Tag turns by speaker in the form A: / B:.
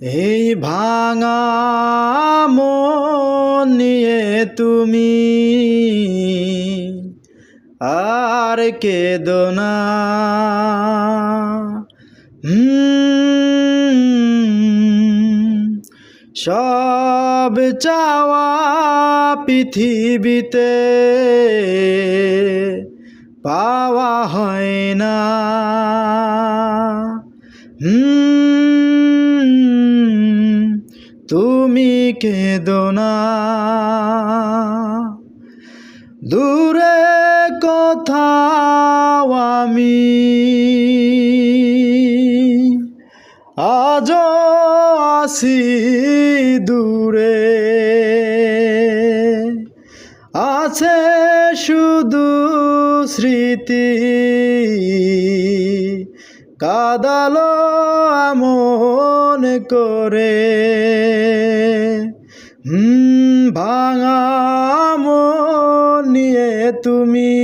A: এই ভাঙা মন নিয়ে তুমি আর কেদো না। সব চাওয়া পৃথিবীতে পাওয়া হয় না। হুম, তুমি কেদো না। দূরে কোথাও আমি। আজ আসি দূরে। আছে শুধু স্মৃতি। কাদালো আমন করে। হুম ভাঙা মন নিয়ে তুমি